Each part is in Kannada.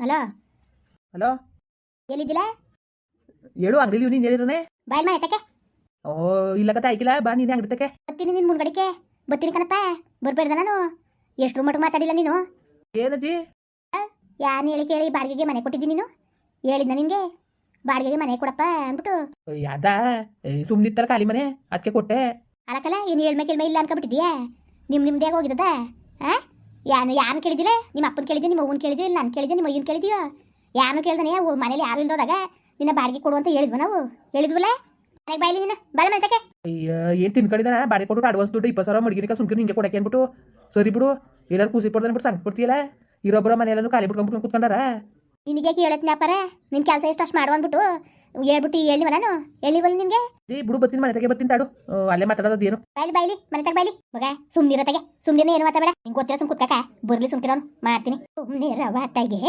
ಹಲೋ? ಹಲೋ? ಎಲ್ಲಿದ್ದಿಲ್ಲ ಹೇಳು ಅಂಗಡಿಲಿ ನೀನು ಹೇಳಿರನೆ ಬಾಯ್ ಮಾ ಎತ್ತಕ್ಕೆ ಓ ಇಲ್ಲ ಕತೆ ಆಯ್ಕಿಲ್ಲ ಬಾ ನೀನೇ ಅಂಗಡಿ ತಕ್ಕೆ ಬತ್ತೀನಿ ನಿನ್ ಮುನ್ಗಡಿಕೆ ಬತ್ತೀನಿ ಕಣಪ್ಪ. ಬರ್ಬೇಡ್ದ ನಾನು. ಎಷ್ಟು ಮಟ್ಟ ಮಾತಾಡಿಲ್ಲ ನೀನು. ಏನಜ್ಜಿ? ಯಾರು ಹೇಳಿ ಕೇಳಿ ಬಾಡಿಗೆಗೆ ಮನೆ ಕೊಟ್ಟಿದ್ದೀನಿ ನೀನು. ಹೇಳಿದ್ನ ನಿನಗೆ? ಬಾಡಿಗೆಗೆ ಮನೆ ಕೊಡಪ್ಪ ಅಂದ್ಬಿಟ್ಟು. ಯಾದ? ಸುಮ್ಮನಿತ್ತರ ಖಾಲಿ ಮನೆ ಅದಕ್ಕೆ ಕೊಟ್ಟೆ. ಅಲಕಲ್ಲ ಏನು ಹೇಳ್ಮೆ ಕೇಳ್ಮೆ ಇಲ್ಲ ಅನ್ಕೊಬಿಟ್ಟಿದ್ಯಾ ನಿಮ್ ನಿಮ್ದೇ ಹೋಗಿದ್ದದ? ಆ? ಯಾನು ಯಾರು ಕೇಳಿದಿಲ್ಲ ನಿಮ್ಮ ಅಪ್ಪನ ಕೇಳಿದ್ದೆ ನಿಮ್ಮ ಅವ್ವನ ಕೇಳಿದ್ವಿ ಇಲ್ಲ ನಾನು ಕೇಳಿದ್ದೆ ನಿಮ್ಮ ಅಯ್ಯನ ಕೇಳಿದ್ಯೋ? ಯಾರು ಕೇಳ್ದಾನೆ ಓ ಮನೇಲಿ ಯಾರು ಇಲ್ದೋದಾಗ ನಿನ್ನ ಬಾಡಿಗೆ ಕೊಡು ಅಂತ ಹೇಳಿದ್ವ ನಾವು. ಹೇಳಿದ್ವಲ್ಲ? ಮನೆಗೆ ಬಾಯಿಲಿ ನೀನು. ಬರ ಮನೆತಕ್ಕೆ ಅಯ್ಯ ಏನು ತಿನ್ಕೊಂಡಿದ್ದಾನ ಬಾಡಿಗೆ ಕೊಟ್ಟು ಅಡ್ವಾನ್ಸ್ ದುಡ್ಡು ಇಪ್ಪತ್ತು ಸಾವಿರ ಮಡಿಗಿನಿಕ ಸುಮ್ಕಿರು ಹಿಂಗೆ ಕೊಡಕ್ಕೆ ಅಂದ್ಬಿಟ್ಟು. ಸರಿ ಬಿಡು ಎಲ್ಲರೂ ಕೂಸಿ ಪಡ್ದು ಅಂದ್ಬಿಟ್ಟು ಸಂಕಟ ಪಡ್ತೀಯಲ್ಲ ಇರೊಬ್ಬರ ಮನೆಯಲ್ಲೂ ಖಾಲಿ ಬಿಟ್ಕೊಂಡ್ಬಿಟ್ಟು ಕುತ್ಕೊಂಡಾರ? ನಿನಗೆ ಹೇಳತ್ನ ಅಪ್ಪರ ನಿನ್ನ ಕೆಲಸ ಎಷ್ಟು ಅಷ್ಟು ಮಾಡು ಅಂದ್ಬಿಟ್ಟು. ಹೇಳ್ಬಿಟ್ಟು ಹೇಳಿವ ನಾನು ಹೇಳಿವಲ್ಲ ನಿನಗೆ? ನಿಮ್ಗೆ ಬಿಡು ಬತ್ತಿನ ಮನೆ ತಗೆ ಬತ್ತಿನ ತಾಡು. ಆ, ಅಲ್ಲೇ ಮಾತಾಡೋದು ಏನು? ಬಾಯ್ಲಿ ಬಾಯ್ಲಿ ಮನೆ ತಗ ಬಾಯ್ಲಿ. ಮಗ ಸುಮ್ನಿರತ್ತಗೆ ಸುಮ್ನಿರ ಏನು ಮಾತಾಡ ನಿಂಗೆ ಗೊತ್ತಿರ ಸುಮ್ ಕುತ್ಕಕ ಬರ್ಲಿ ಸುಮ್ಕಿರೋನು ಮಾಡ್ತೀನಿ. ಸುಮ್ನಿರವ ತಗೆ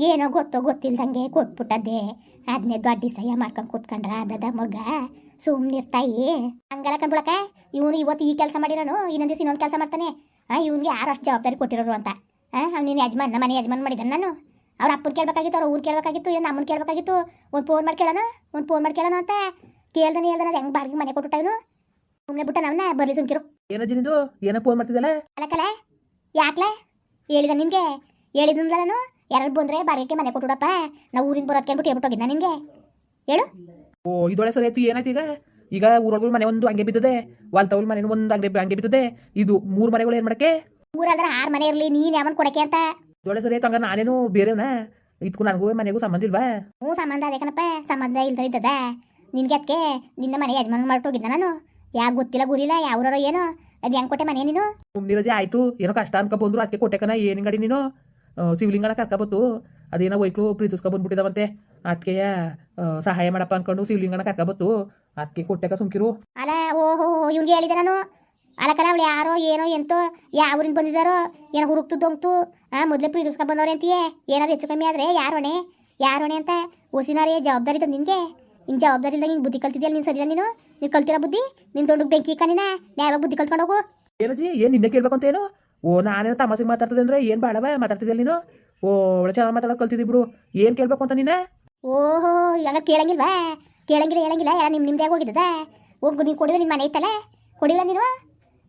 ಏನೋ ಗೊತ್ತೋ ಗೊತ್ತಿಲ್ದಂಗೆ ಕೊಟ್ಬಿಟ್ಟದ್ದೆ. ಅದನ್ನೇ ದೊಡ್ಡ ಸಹ್ಯ ಮಾಡ್ಕೊಂಡು ಕುತ್ಕೊಂಡ್ರ ಅದದ ಮಗ. ಸುಮ್ನಿರ್ತಾಯಿ ಹಂಗಲ್ಲ ಕಂಬಿಳಕ ಇವನು ಇವತ್ತು ಈ ಕೆಲಸ ಮಾಡಿರೋನು ಇನ್ನೊಂದು ದಿವಸ ಇನ್ನೊಂದು ಕೆಲಸ ಮಾಡ್ತಾನೆ. ಆ ಇವನಿಗೆ ಯಾರು ಅಷ್ಟು ಜವಾಬ್ದಾರಿ ಕೊಟ್ಟಿರೋರು ಅಂತ. ಆ ನೀನು ಯಜಮಾನ್ ನಮ್ಮ ಮನೆ ಯಜಮಾನ್ ಮಾಡಿದ್ದಾನೆ ನಾನು. ಅವ್ರ ಅಪ್ಪನ ಕೇಳ್ಬೇಕಾಗಿತ್ತು ಅವ್ರ ಊರು ಕೇಳ್ಬೇಕಾಗಿತ್ತು ಏನು ನಮ್ಮನ್ನ ಕೇಳ್ಬೇಕಾಗಿತ್ತು? ಒಂದು ಫೋನ್ ಮಾಡಿ ಕೇಳೋಣ ಒಂದು ಫೋನ್ ಮಾಡಿ ಕೇಳೋಣ ಅಂತ ಕೇಳ್ದಾನೆ ಹೇಳ್ದಾನೆ ಹೆಂಗ್ ಬಾಡಿಗೆ ಮನೆ ಕೊಟ್ಬಿಟ್ಟವನು ಸುಮ್ಮನೆ ಬಿಟ್ಟ ನವನ್ನ ಬರ್ಲಿ ಸುಮ್ಕಿರು. ಏನಜ್ಜಿ ನಿಂದು? ಏನೋ ಫೋನ್ ಮಾಡ್ತಿದ್ದಲ್ಲ ಅಲ್ಲಕಲ ಯಾಕಲೆ? ಹೇಳಿದ ನಿನಗೆ? ಹೇಳಿದ್ನಲ್ಲ ನಾನು ಯಾರು ಬಂದ್ರೆ ಬಾಡಿಗೆ ಮನೆ ಕೊಟ್ಟುಡಪ್ಪ ನಾವು ಊರಿಂದ ಬರೋದಕ್ಕೆ ಅಂದ್ಬಿಟ್ಟು ಹೇಳ್ಬಿಟ್ಟು ಹೋಗಿದ್ದ ಹೇಳು. ಓ ಇದೊಳೆ ಸರಿ ಆಯ್ತು ಏನಾಯ್ತು ಈಗ? ಈಗ ಊರೊಳಗೆ ಮನೆ ಒಂದು ಹಂಗೆ ಬಿದ್ದದೆ ವಾಲ್ ತೌಲ್ ಮನೆ ಒಂದು ಅಂಗಡಿ ಹಂಗೆ ಬಿದ್ದದೆ ಇದು ಮೂರು ಮನೆಗಳು ಏನು ಮಾಡಕ್ಕೆ? ಊರಾದ್ರೆ ಆರು ಮನೆ ಇರಲಿ ನೀನು ಯಾವನ್ ಕೊಡಕ್ಕೆ ಅಂತ? ಇದೊಳೆ ಸರಿ ಆಯ್ತು ಹಂಗ ನಾನೇನು ಬೇರೆವ್ನ ಇದಕ್ಕೂ ನನಗೂ ಮನೆಗೂ ಸಂಬಂಧ ಇಲ್ವಾ? ಹ್ಞೂ ಸಂಬಂಧ ಅದೇ ಕಣಪ್ಪ ಸಂಬಂಧ ಇಲ್ದ ಇದ್ದದ. ನಿನ್ಗೆ ಅದಕ್ಕೆ ನಿನ್ನ ಮನೆ ಯಜಮಾನ ಮಾಡ್ಟೋಗಿದ್ದ ಹೋಗಿದ್ದ ನಾನು. ಯಾಕೆ ಗೊತ್ತಿಲ್ಲ ಗುರಿಲ್ಲ ಯಾವ್ರೋ ಏನು. ಅದು ಹೆಂಗೆ ಕೊಟ್ಟೆ ಮನೆ ನೀನು? ಸುಮ್ಮನಿರಜೆ ಆಯ್ತು ಏನೋ ಕಷ್ಟ ಅನ್ಕೊ ಬಂದ್ರು ಅದಕ್ಕೆ ಕೊಟ್ಟೆಕನ ಏನು ಗಡಿ ನೀನು? ಶಿವಲಿಂಗನ ಕರ್ಕೊಬತ್ತು. ಅದೇನೋ ವೈಕ್ಳು ಪ್ರೀತಿಸ್ಕೊ ಬಂದ್ಬಿಟ್ಟಿದಾವಂತೆ. ಅದಕ್ಕೆ ಸಹಾಯ ಮಾಡಪ್ಪ ಅನ್ಕೊಂಡು ಶಿವಲಿಂಗನ ಕರ್ಕೊಬತ್ತು. ಅದಕ್ಕೆ ಕೊಟ್ಟೆಕ ಸುಮ್ಕಿರು. ಅಲ್ಲ ಓಹೋ ಇವ್ನಿಗೆ ಹೇಳಿದೆ ನಾನು. ಅಲಕಲ್ಲ ಅವಳು ಯಾರೋ ಏನೋ ಎಂತೋ ಯಾವ ಊರಿಂದ ಬಂದಿದ್ದಾರೋ ಏನೋ ಹುರುಕ್ತು ದೊಂಗ್ತು ಆ ಮೊದಲೇ ಪ್ರೀತಿಸ್ಕೊಂಡು ಬಂದವ್ರೆ ಅಂತೀಯೇ? ಏನಾದ್ರು ಹೆಚ್ಚು ಕಮ್ಮಿ ಆದರೆ ಯಾರೋಣೆ? ಯಾರೋಣೆ ಅಂತ ಹೊಸಿನಾರೇ ಜವಾಬ್ದಾರಿ ತಂದು ನಿನಗೆ? ನಿನ್ನ ಜವಾಬ್ದಾರಿ ಇಲ್ಲ ನಿನ್ನ ಬುದ್ಧಿ ಕಲ್ತಿದ್ಯಲ್ಲ ನೀನು ಸರಿಯಲ್ಲ ನೀನು? ನೀನು ಕಲ್ತಿರೋ ಬುದ್ಧಿ? ನಿನ್ನ ದೊಡ್ಡ ಬೆಂಕಿ ಕಣ್ಣಿನ ಯಾವಾಗ ಬುದ್ಧಿ ಕಲ್ತ್ಕೊಂಡು ಹೋಗು? ಏನಜ್ಜಿ ಏನು ನಿನ್ನೆ ಕೇಳ್ಬೇಕು ಅಂತ ಏನು ಓ ನಾನೇನೋ ತಮಾಸಿಗೆ ಮಾತಾಡ್ತದೆ ಅಂದ್ರೆ ಏನು ಬಾಳವ ಮಾತಾಡ್ತಿದ್ಯಲ್ಲ ನೀನು? ಓ ಒಳ್ಳೆ ಚೆನ್ನಾಗಿ ಮಾತಾಡೋದು ಕಲ್ತಿದ್ದಿ ಬಿಡು. ಏನು ಕೇಳ್ಬೇಕು ಅಂತ ನೀನು? ಓಹೋ ಯಾವಾಗ ಕೇಳಂಗಿಲ್ವಾ? ಕೇಳಂಗಿಲ್ಲ ಹೇಳಂಗಿಲ್ಲ. ಎಲ್ಲ ನಿಮ್ಮ ನಿಮ್ದೇ ಹೋಗಿದ್ದದ? ಹೋಗು ನೀನು ಕೊಡಿವ ನಿನ್ನ ಮನೆ ಐತಲ್ಲ ಕೊಡಿಲ್ಲ ನೀನು?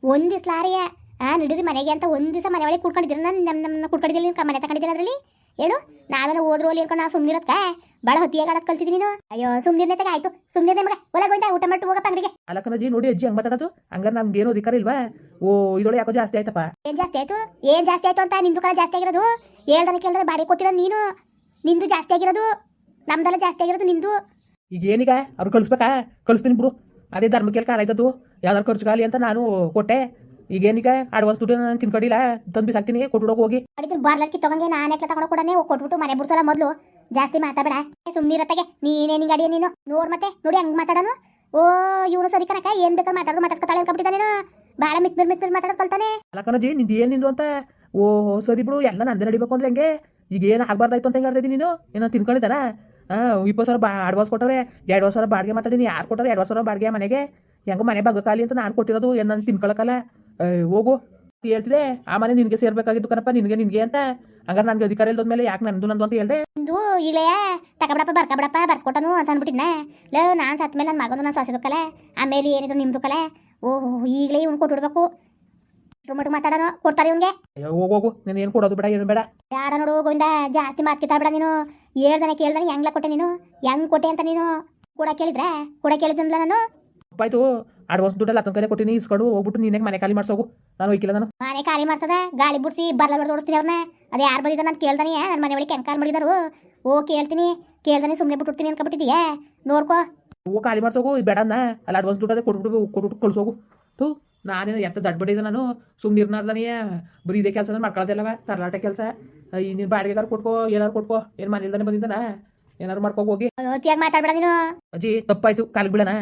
ಒಂದು ದಿವಸ ಲಾರಿಯ ಆ ನಡೀರಿ ಮನೆಗೆ ಅಂತ ಒಂದು ದಿವಸ ಮನೆ ಒಳಗೆ ಕುಡ್ಕೊಂಡಿದ್ದೀರ ನಾನು ನಮ್ಮ ನಮ್ಮ ಕುಡ್ಕೊಂಡಿದ್ದಿಲ್ಲ ಮನೆ ತಗೊಂಡಿದ್ದೀರ ಅದರಲ್ಲಿ? ಹೇಳು ನಾವೇನೋ ಹೋದ್ರು ಅಲ್ಲಿ ಅನ್ಕೊಂಡು ನಾವು ಸುಮ್ಮನಿರತ್ಕ ಭಾಳ ಹೊತ್ತಿಯಾಗ ಆಡೋದು ಕಲ್ತಿದ್ದೀನಿ ನೀನು? ಅಯ್ಯೋ ಸುಮ್ಮನೆ ತಗ ಆಯ್ತು. ಸುಮ್ಮನೆ ಮಗ. ಒಳಗೆ ಹೋಯ್ತಾ ಊಟ ಮಾಡಿ ಹೋಗಪ್ಪ ಅಂಗಡಿಗೆ. ಅಲ್ಲಕ್ಕನಜ್ಜಿ ನೋಡಿ ಅಜ್ಜಿ ಹಂಗೆ ಮಾತಾಡೋದು. ಹಂಗಾರೆ ನಮ್ಗೆ ಏನು ಅಧಿಕಾರ ಇಲ್ವಾ? ಓ ಇದೊಳಗೆ ಯಾಕೋ ಜಾಸ್ತಿ ಆಯ್ತಪ್ಪ. ಏನು ಜಾಸ್ತಿ ಆಯ್ತು? ಏನು ಜಾಸ್ತಿ ಆಯ್ತು ಅಂತ ನಿಂದು ಕಾಲ ಜಾಸ್ತಿ ಆಗಿರೋದು? ಹೇಳ್ದಾನೆ ಕೇಳಿದ್ರೆ ಬಾಡಿ ಕೊಟ್ಟಿರೋದು ನೀನು? ನಿಂದು ಜಾಸ್ತಿ ಆಗಿರೋದು? ನಮ್ದೆಲ್ಲ ಜಾಸ್ತಿ ಆಗಿರೋದು ನಿಂದು? ಈಗ ಏನೀಗ? ಅವ್ರು ಕಳಿಸ್ಬೇಕಾ? ಕಳಿಸ್ತೀನಿ ಬಿಡು. ಅದೇ ಧರ್ಮಕ್ಕೆ ಕಾಲ ಆಯ್ತದ್ದು ಯಾವ್ದಾರು ಖರ್ಚು ಖಾಲಿ ಅಂತ ನಾನು ಕೊಟ್ಟೆ. ಈಗೇನೀಗ ಅಡ್ವಾನ್ಸ್ ದುಡ್ಡು ನಾನು ತಿನ್ಕೊಂಡಿಲ್ಲ. ತಂದು ಬಿಸಾಕ್ತೀನಿ. ಕೊಟ್ಬಿಡೋಕೆ ಹೋಗಿ. ಅದಕ್ಕೆ ಬಾರ್ಲಕ್ಕಿ ತಗೊಂಡೆ. ನಾನು ಯಾಕೆ ತಗೊಂಡು ಕೊಡನೆ ಕೊಟ್ಬಿಟ್ಟು ಮನೆ ಬಿಡ್ಸಲ್ಲ ಮೊದಲು. ಜಾಸ್ತಿ ಮಾತಾಡ ಸುಮ್ಮನಿರತ್ತಾಗೆ ನೀನೇ ನಿಂಗೆ ಅಡಿಯ ನೀನು. ನೋಡ್ ಮತ್ತೆ. ನೋಡಿ ಹಂಗೆ ಮಾತಾಡೋನು. ಓ ಇವನು ಸರಿ ಕನಕ ಏನ್ ಬೇಕಾದ್ರೆ ಮಾತಾಡೋದು. ಮಾತಾಡ್ಕೊತಾಳೆ ಅನ್ಕೊಂಬಿಟ್ಟಿದ್ದಾನೆ ನೀನು. ಭಾಳ ಮಿತ್ ಮಿತ್ ಮಿತ್ ಮಾತಾಡೋದು ಕಲ್ತಾನೆ. ಅಲ್ಲಕ್ಕನಜ್ಜಿ ನಿಂದು ಏನು ನಿಂದು ಅಂತ? ಓ ಸರಿ ಬಿಡು. ಎಲ್ಲ ನಂದೇ ನಡಿಬೇಕು ಅಂದ್ರೆ ಹೆಂಗೆ ಈಗ ಏನು ಆಗ್ಬಾರ್ದಾಯ್ತು ಅಂತ ಹೆಂಗೆ ನೀನು? ಏನೋ ತಿನ್ಕೊಂಡಿದ್ದಾನ? ಹಾಂ ಇಪ್ಪತ್ತು ಸಾವಿರ ಬಾ ಅಡ್ವಾನ್ಸ್ ಕೊಟ್ಟವ್ರೆ. ಎರಡು ಸಾವಿರ ಬಾಡಿಗೆ ಮಾತಾಡಿನಿ ಯಾರು ಕೊಟ್ಟರೆ ಎರಡು ಸಾವಿರ ಬಾಡಿಗೆ ಮನೆಗೆ. ಹೆಂಗೋ ಮನೆ ಬಗ್ಗಕಾಲಿ ಅಂತ ನಾನು ಕೊಟ್ಟಿರೋದು. ಏನು ನಾನು ತಿನ್ಕೊಳಕಲ್ಲ ಹೋಗು. ಹೇಳ್ತಿದೆ ಆ ಮನೆ ನಿನಗೆ ಸೇರ್ಬೇಕಾಗಿತ್ತು ಕಣಪ್ಪ ನಿನಗೆ ನಿನಗೆ ಅಂತ. ಹಂಗಾರೆ ನನಗೆ ಅಧಿಕಾರ ಇಲ್ದ ಮೇಲೆ ಯಾಕೆ ನಂದು ನಂದು ಅಂತ ಹೇಳ್ದೆ. ನಂದು ಇಲ್ಲೇ ತಗೊಬಿಡಪ್ಪ ಬರ್ಕೊಬಿಡಪ್ಪ ಬರ್ಸ್ಕೊಟ್ಟನು ಅಂತ ಅಂದ್ಬಿಟ್ಟಿದ್ನ. ಲೋ ನಾನು ಸತ್ತ ಮೇಲೆ ನನ್ನ ಮಗನು ನಾನು ಕಲೆ. ಆಮೇಲೆ ಏನಿದ್ರು ಕಲೆ? ಓಹೋ ಈಗಲೇ ಇವ್ನು ಕೊಟ್ಬಿಡ್ಬೇಕು. ಮಟ್ಟು ಮಾತಾಡೋಣ ಕೊಡ್ತಾರೆ ಇವ್ನಿಗೆ. ಅಯ್ಯೋ ಹೋಗು ನೀನು ಏನು ಕೊಡೋದು ಬೇಡ ಏನು ಬೇಡ. ಯಾರ ನೋಡು ಗೋವಿಂದ. ಜಾಸ್ತಿ ಮಾತು ಕಿತ್ತಾಡ್ಬೇಡ ನೀನು. ಹೇಳ್ದಾನೆ ಕೇಳ್ದಾನೆ ಹೆಂಗ್ಲ ಕೊಟ್ಟೆ ನೀನು? ಹೆಂಗ್ ಕೊಟ್ಟೆ ಅಂತ ನೀನು ಕೂಡ ಕೇಳಿದ್ರೆ? ಕೂಡ ಕೇಳಿದ್ನಲ್ಲ ನಾನು? ಆಯ್ತು ಅಡ್ವಾನ್ಸ್ ದುಡ್ಡಲ್ಲ ಅಕ್ಕನ ಕೈಲೇ ಕೊಟ್ಟಿನಿ ಇಸ್ಕೊಂಡು ಹೋಗ್ಬಿಟ್ಟು ನೀನೇ ಮನೆ ಖಾಲಿ ಮಾಡ್ಸೋಗು. ನಾನು ಹೋಗಿಲ್ಲ ನಾನು. ಮನೆ ಖಾಲಿ ಮಾಡ್ತದ ಗಾಳಿ ಬಿಡ್ಸಿ ಬರ್ಲ ಬರ್ದು ಓಡಿಸ್ತೀನಿ ಅವ್ರನ್ನ ಅದೇ ಯಾರು ಬಂದಿದ್ದ ನಾನು ಕೇಳ್ದಾನೆ ನನ್ನ ಮನೆ ಒಳಗೆ ಕೆಂಕಾಲ್ ಮಾಡಿದಾರು ಓ ಕೇಳ್ತೀನಿ. ಕೇಳ್ದಾನೆ ಸುಮ್ಮನೆ ಬಿಟ್ಬಿಡ್ತೀನಿ ಅನ್ಕೊಬಿಟ್ಟಿದೀಯಾ? ನೋಡ್ಕೋ. ಓ ಖಾಲಿ ಮಾಡ್ಸೋಗು ಬೇಡ ಅಲ್ಲಿ ಅಡ್ವಾನ್ಸ್ ದುಡ್ಡು ಅದೇ ಕೊಟ್ಬಿಟ್ಟು ಕೊಟ್ಬಿಟ್ಟು ಕಳ್ಸೋಗು. ತು ನಾನೇನು ಎತ್ತ ದಡ್ಬಡಿದೆ ನಾನು. ಸುಮ್ಮನೆ ಇರ್ನಾರ್ದನೆಯ ಬರೀ ಇದೇ ಕೆಲಸ ಮಾಡ್ಕೊಳ್ಳೋದಿಲ್ಲವ ತರಲಾಟೆ ಕೆಲಸ. ಈ ನೀನು ಬಾಡಿಗೆಗಾರು ಕೊಟ್ಕೋ ಏನಾರು ಕೊಟ್ಕೋ. ಏನು ಮನೇಲ್ದಾನೆ ಬಂದಿದ್ದಾನ? ಏನಾರು ಮಾಡ್ಕೋ ಹೋಗಿ. ಮಾತಾಡ್ಬೇಡ ನೀನು. ಅಜ್ಜಿ ತಪ್ಪಾಯ್ತು ಕಾಲಿಗೆ ಬಿಡೋಣ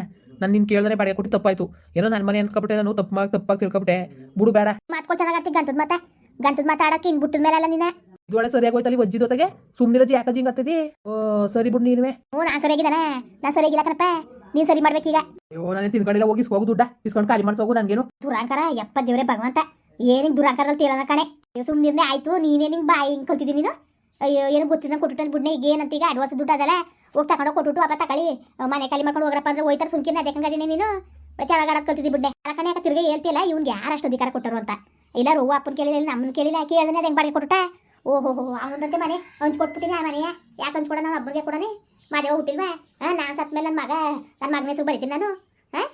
ನಾನು ನಿನ್ನ ಕೇಳಿದ್ರೆ ಬಾಡಿಗೆ ಕೊಟ್ಟು ತಪ್ಪಾಯ್ತು. ಏನೋ ನನ್ನ ಮನೆ ಅನ್ಕೊಬಿಟ್ಟೆ ನಾನು ತಪ್ಪು ಮಾಡಿ ತಪ್ಪಾಗಿ ತಿಳ್ಕೊಬಿಟ್ಟೆ. ಬಿಡು ಬೇಡ. ಮಾತ್ಕೊಂಡು ಚೆನ್ನಾಗಿ ಗಂತದ ಮತ್ತೆ ಗಂತದ ಮಾತಾಡಕ್ಕೆ ಇನ್ ಬಿಟ್ಟದ ಅಲ್ಲ ನೀನ. ಇದೊಳ ಸರಿಯಾಗಿ ಹೋಯ್ತಲ್ಲಿ ಒಜ್ಜಿ ಜೊತೆಗೆ? ಸುಮ್ಮನಿರಜ್ಜಿ ಯಾಕಜ್ಜಿ ಹಿಂಗೆ ಓ ಸರಿ ಬಿಡು ನೀನುವೆ. ಹ್ಞೂ ನಾನು ಸರಿಯಾಗಿದ್ದಾನೆ. ನಾನು ಸರಿಯಾಗಿಲ್ಲ ಕಣಪ್ಪ. ನೀನು ಸರಿ ಮಾಡ್ಬೇಕೀಗ ಅಯ್ಯೋ ನಾನು ತಿನ್ಕೊಂಡಿಲ್ಲ ಹೋಗಿ ಹೋಗು ದುಡ್ಡ ಇಸ್ಕೊಂಡು ಖಾಲಿ ಮಾಡ್ಸೋಗು ನನಗೇನು? ದುರಾಂಕಾರ ಯಪ್ಪ ದೇವ್ರೆ ಭಗವಂತ. ಏನಿಂಗ್ ದುರಾಂಕಾರದಲ್ಲಿ ತೀರಣ ಕಣೆ? ಸುಮ್ಮನೆ ಆಯ್ತು ನೀನೇನಿಂಗ್ ಬಾಯಿ ಹಿಂಗ್ ಕಲ್ತಿದ್ದೀನಿ ನೀನು? ಅಯ್ಯೋ ಏನು ಗೊತ್ತಿದ್ದಂಗೆ ಕೊಟ್ಟು ಬಿಡ್ನೆ ಈಗ ಏನಂತ ಈಗ ಅಡ್ವಾನ್ಸ್ ದುಡ್ಡು ಅದಲ್ಲ. ಹೋಗಿ ತಗೊಂಡು ಕೊಟ್ಬಿಟ್ಟು ಅಪ್ಪ ತಗೊಳ್ಳಿ ಮನೆ ಖಾಲಿ ಮಾಡ್ಕೊಂಡು ಹೋಗ್ರಪ್ಪ ಅಂದ್ರೆ ಹೋಯ್ತಾರೆ ಸುಮ್ಕಿನ ಅದೇ ಗಾಡಿನೇ ನೀನು? ಚೆನ್ನಾಗಿ ಆಡೋದು ಕಲ್ತಿದ್ದಿ ಬಿಡ್ನೆ. ಕಣೆ ಯಾಕೆ ತಿರ್ಗಿ ಹೇಳ್ತಿಲ್ಲ ಇವ್ನಿಗೆ ಯಾರು ಅಷ್ಟ ಅಧಿಕಾರ ಕೊಟ್ಟರು ಅಂತ. ಇಲ್ಲ ರೋ ಅಪ್ಪನ ಕೇಳಿಲ್ಲ ನಮ್ಮನ್ನ ಕೇಳಿಲ್ಲ ಕೇಳಿದ್ರೆ ಅದು ಹೆಂಗೆ ಬಾಡಿಗೆ ಕೊಟ್ಟ ಓಹೋ ಹೋ ಅವನಂತೆ ಮನೆ. ಹಂಚ್ ಕೊಟ್ಬಿಟ್ಟಿನ ಆ ಮನೆಯ. ಯಾಕೆ ಹಂಚ್ಕೊಡ ಹಬ್ಬಗೆ ಕೊಡನೆ? ಮಾದೇವ ಹುಟ್ಟಿಲ್ವಾ? ಹಾಂ, ನಾನು ಸತ್ ಮೇಲೆ ನನ್ನ ಮಗ ನನ್ನ ಮಗನ ಹೆಸರು ಬರಿತೀನಿ ನಾನು. ಹಾಂ?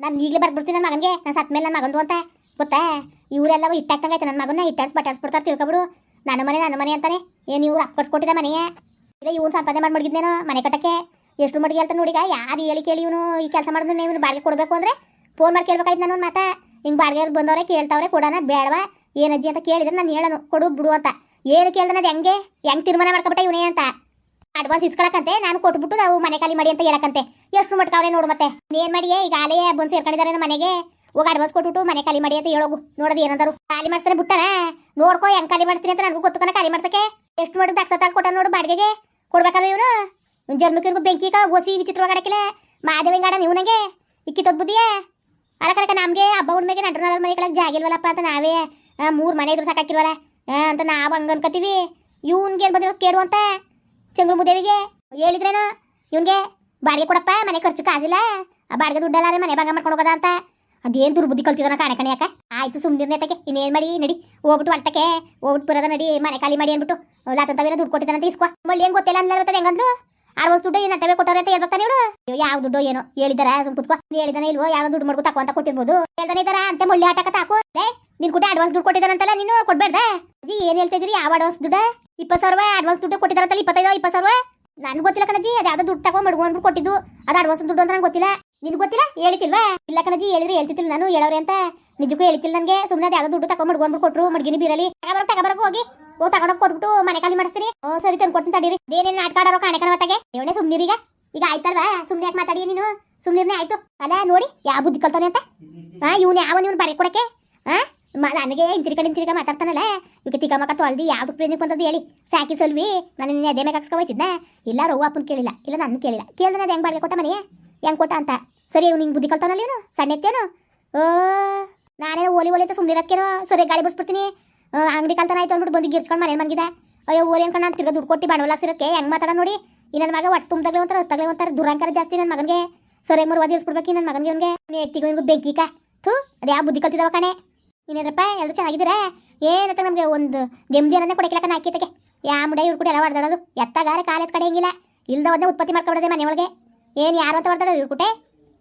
ನಾನು ಈಗಲೇ ಬರ್ಬಿಡ್ತೀನಿ ನನ್ನ ಮಗನಿಗೆ. ನಾನು ಸತ್ ಮೇಲೆ ನನ್ನ ಮಗಂದು ಅಂತ. ಗೊತ್ತಾ? ಇವರೆಲ್ಲ ಇಟ್ಟಾಕ್ತಂಗೈತೆ ನನ್ನ ಮಗನ ಇಟ್ಟಾಡ್ಸಿ ಬಟ್ಟಾಡ್ಸ್ಬಿಡ್ತಾರೆ ತಿಳ್ಕೊಬಿಡು. ನನ್ನ ಮನೆ ನನ್ನ ಮನೆ ಅಂತಾನೆ. ಏನು ಇವ್ರು ಅಪ್ಪ ಮನೆಯೇ ಈಗ ಇವ್ನು ಸಂಪಾದನೆ ಮಾಡಿ ಮಡಗಿದ್ನೇನೋ ಮನೆ ಕಟ್ಟಕ್ಕೆ. ಎಷ್ಟು ಮಟ್ಟಿಗೆ ಹೇಳ್ತಾನೆ ನೋಡಿಗ ಯಾರು ಹೇಳಿ ಕೇಳಿ ಇವನು ಈ ಕೆಲಸ ಮಾಡಿದ್ರು ನೀವು ಬಾಡಿಗೆ ಕೊಡಬೇಕು ಅಂದರೆ ಫೋನ್ ಮಾಡಿ ಕೇಳ್ಬೇಕಾಯ್ತು ನಾನು ಮಾತಾ. ಹಿಂಗೆ ಬಾಡಿಗೆ ಬಂದವ್ರೆ, ಕೇಳ್ತಾವ್ರೆ, ಕೊಡೋಣ, ಬೇಡವಾ? ಏನಜ್ಜಿ ಅಂತ ಕೇಳಿದ್ರೆ ನಾನು ಹೇಳೋನು. ಕೊಡು ಬಿಡು ಅಂತ. ಏನು ಕೇಳ್ದೆ ಅದು ಹೆಂಗೆ? ಹೆಂಗೆ ತೀರ್ಮಾನ ಮಾಡ್ಕೊಬಿಟ್ಟೆ ಇವನೇ ಅಂತ. ಅಡ್ವಾನ್ಸ್ ಇಸ್ಕೊಳಕಂತೆ ನಾನು ಕೊಟ್ಬಿಟ್ಟು ನಾವು ಮನೆ ಖಾಲಿ ಮಾಡಿ ಅಂತ ಹೇಳಕಂತೆ ಎಷ್ಟು ಮಟ್ಕಾವ್ರೆ ನೋಡು ಮತ್ತೆ. ಏನ್ ಮಾಡಿಯೇ? ಈಗ ಆಲೇ ಬಂದು ಸೇರ್ಕೊಂಡಿದ್ದಾರೆ ಮನೆಗೆ. ಹೋಗಿ ಅಡ್ವಾನ್ಸ್ ಕೊಟ್ಬಿಟ್ಟು ಮನೆ ಖಾಲಿ ಮಾಡಿ ಅಂತ ಹೇಳೋಗು. ನೋಡೋದು ಏನಂದರು. ಖಾಲಿ ಮಾಡ್ಸ್ತಾನೆ ಬಿಟ್ಟನ. ನೋಡ್ಕೋ ಹೆಂಗ್ ಖಾಲಿ ಮಾಡ್ತೀನಿ ಅಂತ ನನಗೂ ಗೊತ್ತು ಕಣ ಖಾಲಿ ಮಾಡ್ಸಕ್ಕೆ. ಎಷ್ಟು ಮಾಡಿ ದಕ್ಷತಾಗ ಕೊಟ್ಟ ನೋಡು ಬಾಡಿಗೆಗೆ. ಕೊಡ್ಬೇಕಲ್ಲ ಇವನು? ಜನ್ಮಕ್ಕಿರ್ಗು ಬೆಂಕಿ ಓಸಿ ವಿಚಿತ್ರವಾಗಿ ಆಡಕ್ಕಿಲ್ಲ ಮಾದೇವಂಗ ಗಾಡ ನೀವು ನಂಗೆ. ಇಕ್ಕಿ ಬುದ್ಧಿಯೇ? ಅಲ್ಲ ಕಣಕ ನಮಗೆ ಹಬ್ಬ ಹುಣ್ಣಿಮೆಗೆ ನಡ್ರ ನಗರ ಮನೆಗಳಿಗೆ ಜಾಗ ಇಲ್ವಲ್ಲಪ್ಪ ಅಂತ ನಾವೇ ಮೂರು ಮನೆ ಇದ್ರು ಸಾಕಾಕಿಲ್ವಲ್ಲ ಅಂತ ನಾವು ಹಂಗ ಅನ್ಕೋತೀವಿ ಇವ್ನಿಗೆ ಏನು ಬಂದಿರೋದು ಕೇಡು ಅಂತ? ಚಂದ್ರು ಮುದೇವಿಗೆ ಹೇಳಿದ್ರೇನು? ಇವನ್ಗೆ ಬಾಡಿಗೆ ಕೊಡಪ್ಪ, ಮನೆ ಖರ್ಚು ಕಾಸಿಲ್ಲ. ಆ ಬಾಡಿಗೆ ದುಡ್ಡಲ್ಲ ಮನೆ ಭಾಗ ಮಾಡ್ಕೊಂಡು ಹೋಗೋದ ಅಂತ. ಅದೇನು ದುರ್ಬುದ್ಧಿ ಕಲ್ತಿದಾನ ಕಾಣೆ ಕಣೆ ಯಾಕೆ? ಆಯ್ತು ಸುಮ್ಮನೆ ತಕ್ಕೆ ಇನ್ನೇನು ಮಾಡಿ, ನಡಿ. ಹೋಗ್ಬಿಟ್ಟು ಅಲ್ತಕ್ಕೆ ಹೋಗ್ಬಿಟ್ಟು ಬರೋದ ನಡಿ, ಮನೆ ಖಾಲಿ ಮಾಡಿ ಅಂದ್ಬಿಟ್ಟು. ಲಾತಂತವೇನೋ ದುಡ್ಡು ಕೊಟ್ಟಿದ್ದಾನಂತ ಇಸ್ಕೊ. ಮಳ್ಳಿ ಏನು ಗೊತ್ತಿಲ್ಲ ಅನ್ಲ ಹೆಂಗಂದ್ಲು? ಅರವತ್ತು ದುಡ್ಡು ತವೆ ಕೊಟ್ಟವ್ರೆ ಅಂತ ಹೇಳ್ಬೇಕಾ ಇವಳು. ಯಾವ ದುಡ್ಡು ಏನೋ? ಹೇಳಿದಾರ? ಸುಮ್ ಕುತ್ಕೋ. ಹೇಳಿದಾನೆ ಇಲ್ವೋ? ಯಾವ ದುಡ್ಡು ಮಾಡ್ಕೊ ತಕೋ ಅಂತ ಕೊಟ್ಟಿರ್ಬೋದು. ಹೇಳ್ದಾನೆ ಇದಾರ ಅಂತ ಮೊಳ್ಳಿ ಆಟಕ ತಾಕು. ನಿನ್ ಕೂಡ ಅಡ್ವಾನ್ಸ್ ದುಡ್ಡು ಕೊಟ್ಟಿದಾರಂತಲ್ಲ ನೀನು ಕೊಡ್ಬೇಡ್ದೆ? ಅಜ್ಜಿ, ಏನ್ ಹೇಳ್ತಿದ್ರಿ ಯಾವ ಅಡ್ವಾನ್ಸ್ ದುಡ್ಡು? ಇಪ್ಪತ್ತು ಸಾವಿರ ಅಡ್ವಾನ್ಸ್ ದುಡ್ಡು ಕೊಟ್ಟಿದಾರಂತಲ್ಲ ಇಪ್ಪತ್ತೈದು, ಇಪ್ಪತ್ತು ಸಾವಿರ ನನ್ಗೆ ಗೊತ್ತಿಲ್ಲ ಕಣಜಿ ಅದು ಯಾವ್ದೋ ದುಡ್ಡು ತಗೊಂಡ್ ಮಡ್ಗು ಅಂದ್ಬಿಟ್ಟು ಕೊಟ್ಟಿದ್ದು. ಅದು ಅಡ್ವಾನ್ಸ್ ದುಡ್ಡು ಅಂತ ನಂಗೆ ಗೊತ್ತಿಲ್ಲ. ನಿನ್ ಗೊತ್ತಿಲ್ಲ? ಹೇಳಿತಿಲ್ವಾ? ಇಲ್ಲ ಕಣಜಿ ಹೇಳಿದ್ರೆ ಹೇಳ್ತಿತ್ತಿಲ್ಲ ನಾನು, ಹೇಳೋರೆ ಅಂತ. ನಿಜಕ್ಕೂ ಹೇಳ್ತಿಲ್ಲ ನನಗೆ. ಸುಮ್ಮನೆ ಅದು ಯಾವ್ದೋ ದುಡ್ಡು ತಗೊಂಡ್ ಮಡ್ಗು ಅಂದ್ಬಿಟ್ಟು ಕೊಟ್ಟರು ಮಡ್ಗಿನಿ ಬೀರಲಿ ತಗೊಬರೋ ತಗೊಬರಕ್ಕೆ ಹೋಗಿ. ಹೋಗಿ ತಗೊಂಡೋಗಿ ಕೊಟ್ಬಿಟ್ಟು ಮನೆ ಖಾಲಿ ಮಾಡಿಸ್ತೀರಿ? ಓ, ಸರಿ ತಂದು ಕೊಡ್ತೀನಿ ತಡೀರಿ. ಏನೇನು ನಾಟಕ ಆಡೋರು ಕಾಣೆ ಕಣವತ್ತಾಗೆ ಇವನೇ ಸುಮ್ನಿರೀಗ ಈಗ. ಆಯ್ತಲ್ವಾ? ಸುಮ್ನೆ ಯಾಕೆ ಮಾತಾಡಿ ನೀನು? ಸುಮ್ನಿರ್ನೇ ಆಯ್ತು. ಅಲ್ಲ, ನೋಡಿ ಯಾವ ಬುದ್ಧಿ ಕಲ್ತಾನೆ ಅಂತ? ಹಾ ಇವನು ಯಾವ ಇವನು ಬಾಡಿಗೆ ಕೊಡಕ್ಕೆ? ಹಾ ನನಗೆ ಹಿಂತಿರ್ಕಡೆ ಹಿಂತಿರ್ಗ ಮಾತಾಡ್ತಾನಲ್ಲ? ಇವಕ್ಕೆ ತಿಕ್ಕ ಮಕ್ಕ ತೊಳ್ದು ಯಾವ್ದು ಪ್ರೇಜಕ್ಕೆ ಬಂದದ್ದು ಹೇಳಿ. ಸಾಕಿ ಸಲ್ವಿ ನಾನು ನಿನ್ನೆ ಅದೇ ಮೇಲೆ ಹಾಕ್ಸ್ಕೊಬೋಯ್ತಿದ್ನ ಇಲ್ಲ ರವ್ವ ಅಪ್ಪನ ಕೇಳಿಲ್ಲ. ಇಲ್ಲ, ನಾನು ಕೇಳಿಲ್ಲ. ಕೇಳಿದ್ರೆ ಅದು ಹೆಂಗೆ ಬಾಡಿಗೆ ಕೊಟ್ಟ ಮನೆಯ ಹೆಂಗೆ ಕೊಟ್ಟ ಅಂತ? ಸರಿ, ಇವ್ನು ಹಿಂಗೆ ಬುದ್ಧಿ ಕಲ್ತಾನಲ್ಲ ಇವನು? ಸಣ್ಣ ಓ, ನಾನೇನು ಓಲಿ ಓಲಿ ಅಂತ ಸುಮ್ಮನೆ ಇರೋದಕ್ಕೇನೋ ಸರಿ, ಗಾಳಿ ಬಿಡಿಸ್ಬಿಡ್ತೀನಿ. ಅಂಗಡಿ ಕಲ್ತನ ಆಯ್ತು ಅಂದ್ಬಿಟ್ಟು ಬಂದು ಗಿರ್ಚ್ಕೊಂಡು ಮನೇಲಿ ಮನಗಿದೆ. ಅಯ್ಯೋ, ಓಲಿ ಅನ್ಕೊಂಡು ನಾನು ತಿರ್ಗ ದುಡ್ಡು ಕೊಟ್ಟು ಬಂಡವಾಳ ಹಾಕ್ಸಿರೋಕ್ಕೆ ಹೆಂಗ್ ಮಾತಾಡ ನೋಡಿ? ಈ ನನ್ನ ಮಗ ಒಟ್ಟು ತುಂಬ್ದಾಗಲೇ ಒಂಥರ, ಹೊಸ್ದಾಗಲೇ ಒಂಥರ ದುರಂಕಾರ ಜಾಸ್ತಿ ನನ್ನ ಮಗನಿಗೆ. ಸರಿ ಮರು ಇಳಿಸ್ಬಿಡ್ಬೇಕು ನನ್ನ ಮಗನಿಗೆ ಅವನಿಗೆ? ಎತ್ತಿಗೆ ಅವ್ನಿಗೆ ಬೆಂಕಿ ಕಾ. ಥೂ, ಅದೇ ಯಾವ ಬುದ್ಧಿ ಕಲ್ತಿದಾವ ಕಣೆ. ಇನ್ನೇನಪ್ಪ ಎಲ್ಲರೂ ಚೆನ್ನಾಗಿದ್ದೀರಾ? ಏನಂತ ನಮಗೆ ಒಂದು ನೆಮ್ಮದಿ ಅನ್ನೋದೇ ಕೊಡಕ್ಕಿಲ್ಲ ಕಣ ಹಾಕಿತಕ್ಕೆ ಯಾ ಮುಡ ಇವ್ರು ಕೂಡ ಎಲ್ಲ ಹೊಡೆದಾಡೋದು. ಎತ್ತಗಾರೆ ಕಾಲ ಎತ್ ಕಡೆ ಹೆಂಗಿಲ್ಲ. ಇಲ್ದ ಉತ್ಪತ್ತಿ ಮಾಡ್ಕೊಡೋದೆ ಮನೆಯೊಳಗೆ. ಏನು ಯಾರು ಅಂತ ಹೊಡೆದಾಡೋದು ಇವ್ರು ಕುಟೆ?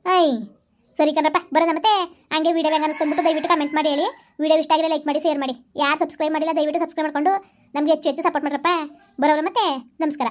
ಐ ಸರಿ ಕಣಪ್ಪ ಬರೋಣ ಮತ್ತೆ. ಹಂಗೆ ವಿಡಿಯೋ ಹೆಂಗೆ ಅನಿಸ್ತಂದ್ಬಿಟ್ಟು ದಯವಿಟ್ಟು ಕಮೆಂಟ್ ಮಾಡಿ ಹೇಳಿ. ವಿಡಿಯೋ ಇಷ್ಟ ಆಗಿದ್ರೆ ಲೈಕ್ ಮಾಡಿ ಶೇರ್ ಮಾಡಿ. ಯಾರು ಸಬ್ಸ್ಕ್ರೈಬ್ ಮಾಡಿಲ್ಲ, ದಯವಿಟ್ಟು ಸಬ್ಸ್ಕ್ರೈಬ್ ಮಾಡ್ಕೊಂಡು ನಮಗೆ ಹೆಚ್ಚು ಹೆಚ್ಚು ಸಪೋರ್ಟ್ ಮಾಡ್ರಪ್ಪ. ಬರೋರು ಮತ್ತೆ. ನಮಸ್ಕಾರ.